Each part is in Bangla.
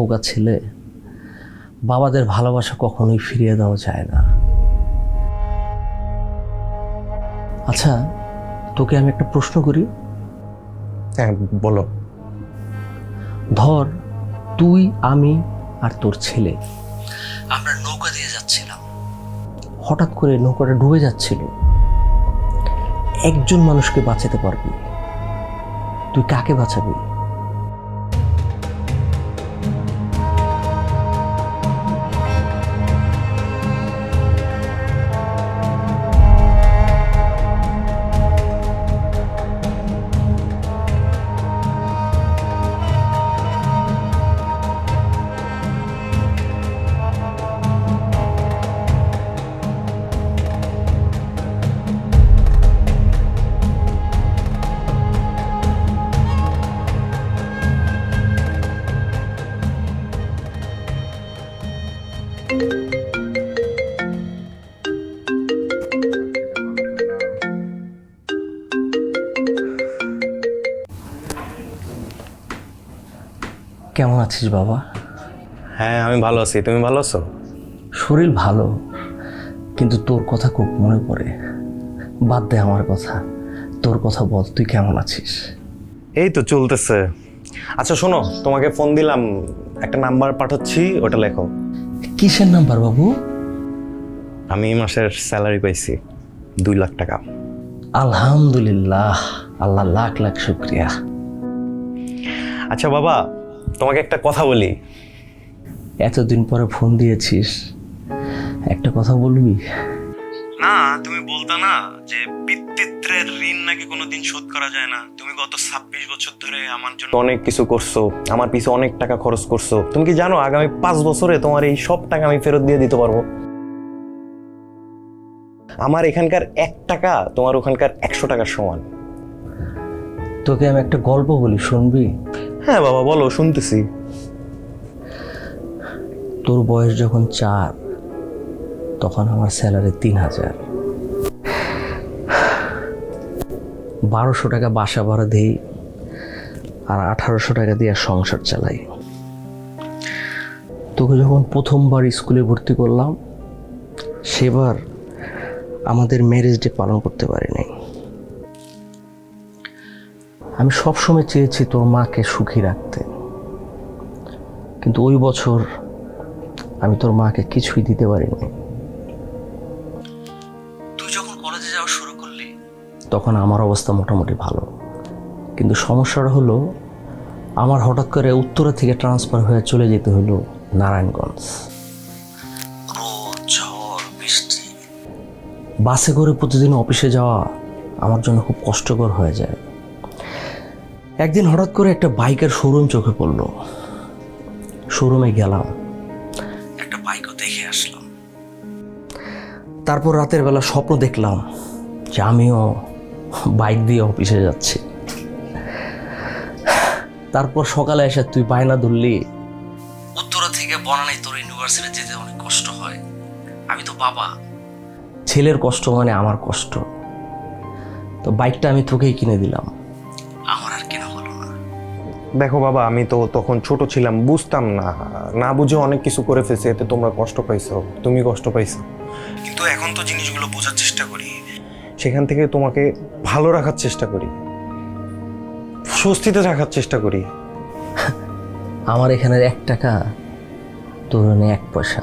বোকা ছেলে বাবাদের ভালোবাসা কখনোই ফিরিয়ে দেওয়া যায় না। আচ্ছা তোকে আমি একটা প্রশ্ন করি? হ্যাঁ বলো। ধর তুই আমি আর তোর ছেলে আমরা নৌকা দিয়ে যাচ্ছিলাম। হঠাৎ করে নৌকাটা ডুবে যাচ্ছিল। একজন মানুষকে বাঁচাতে পারবি। তুই কাকে বাঁচাবি? কেমন আছিস বাবা? হ্যাঁ আমি ভালো আছি। তুমি ভালো আছো? শরীর ভালো কিন্তু তোর কথা খুব মনে পড়ে। বাদ দে আমার কথা। তোর কথা বল তুই কেমন আছিস? এই তো চলতেছে। আচ্ছা শোনো তোমাকে ফোন দিলাম। একটা নাম্বার পাঠাচ্ছি ওটা লেখো। কিসের নাম্বার বাবু? আমি এই মাসের স্যালারি পাইছি দুই লাখ টাকা। আলহামদুলিল্লাহ আল্লাহ লাখ লাখ শুক্রিয়া। আচ্ছা বাবা তোমাকে একটা কথা বলি। এতদিন পরে ফোন দিয়েছিস একটা কথা বলবি? না তুমি বলতা না যে পিতৃত্বের ঋণ নাকি কোনোদিন শোধ করা যায় না। তুমি গত ছাব্বিশ বছর ধরে আমার জন্য অনেক কিছু করছ আমার পিছে অনেক টাকা খরচ করছ। তুমি কি জানো আগামী পাঁচ বছরে তোমার এই সব টাকা আমি ফেরত দিয়ে দিতে পারব? আমার এখানকার এক টাকা তোমার ওখানকার একশো টাকার সমান। তোকে আমি একটা গল্প বলি শুনবি? হ্যাঁ বাবা, বলো, শুনতেছি। তোর বয়স যখন চার, তখন আমার স্যালারি তিন হাজার। বারোশো টাকা বাসা ভাড়া দিই, আর আঠারোশো টাকা দিয়ে সংসার চালাই। তোকে যখন প্রথমবার স্কুলে ভর্তি করলাম, সেবার আমাদের ম্যারেজ ডে পালন করতে পারিনি। আমি সবসময় চেয়েছি তোর মাকে সুখী রাখতে। কিন্তু ওই বছর আমি তোর মাকে কিছুই দিতে পারিনি। তুই যখন কলেজে যাওয়া শুরু করলি তখন আমার অবস্থা মোটামুটি ভালো। কিন্তু সমস্যাটা হলো আমার হঠাৎ করে উত্তরা থেকে ট্রান্সফার হয়ে চলে যেতে হলো নারায়ণগঞ্জ। বাসে করে প্রতিদিন অফিসে যাওয়া আমার জন্য খুব কষ্টকর হয়ে যায়। একদিন হঠাৎ করে একটা বাইকের শোরুম চোখে পড়ল। শোরুমে গেলাম। একটা বাইকও দেখে আসলাম। তারপর রাতের বেলা স্বপ্ন দেখলাম যে আমিও বাইক দিয়ে অফিসে যাচ্ছি। তারপর সকালে এসে তুই বায়না ধরলি। উত্তরা থেকে বনানী তোর ইউনিভার্সিটি যেতে অনেক কষ্ট হয়। আমি তো বাবা। ছেলের কষ্ট মানে আমার কষ্ট। তো বাইকটা আমি তোকেই কিনে দিলাম। দেখো বাবা, আমি তো তখন ছোট ছিলাম, বুঝতাম না। না বুঝে অনেক কিছু করে ফেলছি, এতে তোমরা কষ্ট পাইছো, তুমি কষ্ট পাইছো। কিন্তু এখন তো জিনিসগুলো বোঝার চেষ্টা করি। সেখান থেকে তোমাকে ভালো রাখার চেষ্টা করি। স্বস্তিতে রাখার চেষ্টা করি। আমার এখানের এক টাকা, তোর এনে এক পয়সা।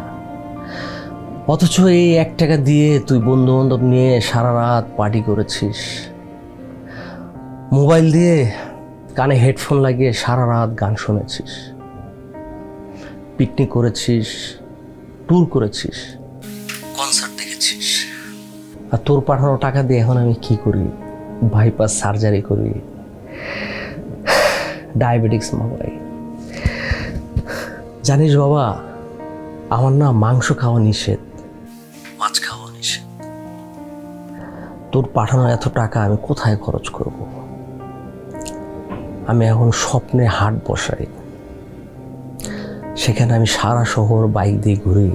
অথচ এই এক টাকা দিয়ে তুই বন্ধু বান্ধব নিয়ে সারা রাত পার্টি করেছিস। মোবাইল দিয়ে কানে হেডফোন লাগিয়ে সারা রাত গান শুনেছিস। পিকনিক করেছিস ট্যুর করেছিস। কনসার্ট দেখেছিস। আর তোর পাঠানো টাকা দিয়ে এখন আমি কি করি? বাইপাস সার্জারি করি। ডায়াবেটিক্স মামাই জানিস বাবা আমার না মাংস খাওয়া নিষেধ। মাছ খাওয়া নিষেধ। তোর পাঠানো এত টাকা আমি কোথায় খরচ করব? আমি এখন স্বপ্নে হাট বসাই সেখানে আমি সারা শহর বাইক দিয়ে ঘুরি।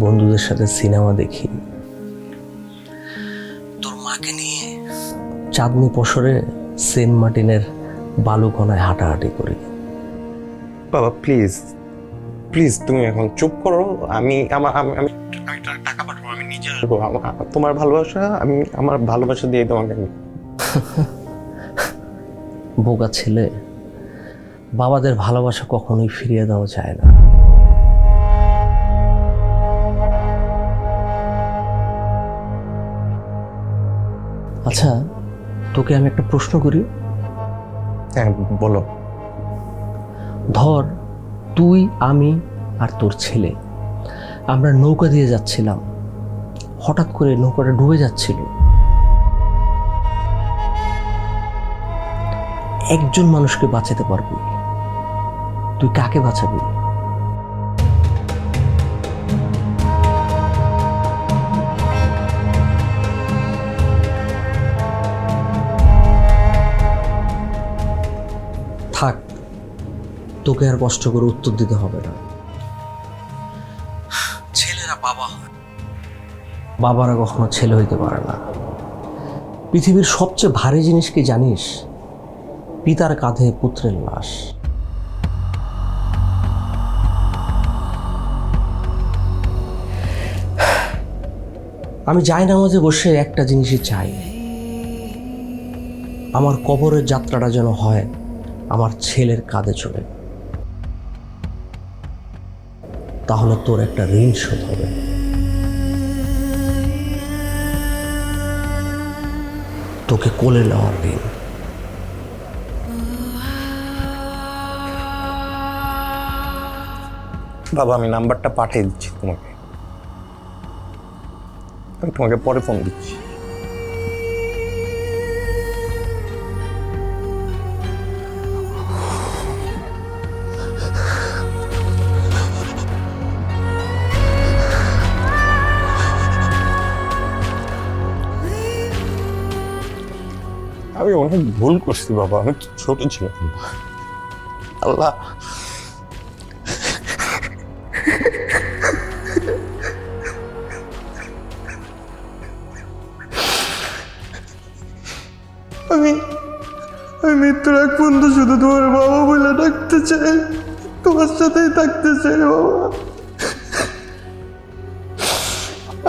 বন্ধুদের সাথে সিনেমা দেখি। তোর মাকে নিয়ে চাঁদনি পশরে সেন্ট মার্টিনের বালুকণায় হাঁটাহাঁটি করি। বাবা প্লিজ প্লিজ তুমি এখন চুপ করো। আমি আমার আমি টাকা পাঠাবো আমি নিজে আসব। তোমার ভালোবাসা আমি আমার ভালোবাসা দিয়ে তোমাকে আমি বোকা ছেলে বাবাদের ভালোবাসা কখনোই ফিরিয়ে দেওয়া যায় না। আচ্ছা তোকে আমি একটা প্রশ্ন করি? হ্যাঁ বলো। ধর তুই আমি আর তোর ছেলে আমরা নৌকা দিয়ে যাচ্ছিলাম। হঠাৎ করে নৌকাটা ডুবে যাচ্ছিল। একজন মানুষকে বাঁচাতে পারবি। তুই কাকে বাঁচাবি? থাক তোকে আর কষ্ট করে উত্তর দিতে হবে না। ছেলেরা বাবা। হয় বাবারা কখনো ছেলে হইতে পারে না। পৃথিবীর সবচেয়ে ভারী জিনিস কি জানিস? পিতার কাঁধে পুত্রের লাশ। আমি যাই নামাজে বসে একটা জিনিসই চাই। আমার কবরের যাত্রাটা যেন হয়, আমার ছেলের কাঁধে চলে তাহলে তোর একটা ঋণ শোধ হবে। তোকে কোলে নেওয়ার ঋণ বাবা, আমি নাম্বারটা পাঠিয়ে দিচ্ছি তোমাকে। আমি তোমাকে পরে ফোন দিচ্ছি। আমি অনেক ভুল করছি বাবা, আমি ছোট ছিলাম। আল্লাহ। আমি মৃত্যুর এক পর্যন্ত শুধু তোমার বাবা বলে ডাকতে চাই তোমার সাথেই থাকতে চাই বাবা।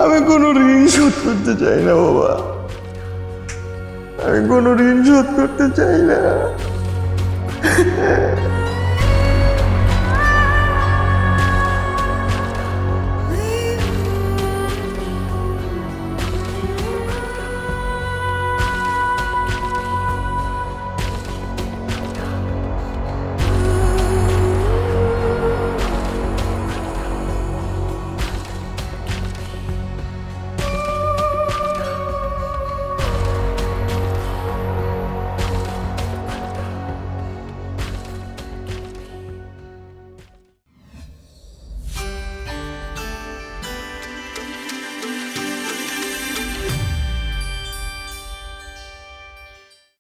আমি কোনো ঋণ শোধ করতে চাই না বাবা। আমি কোনো ঋণ শোধ করতে চাই না।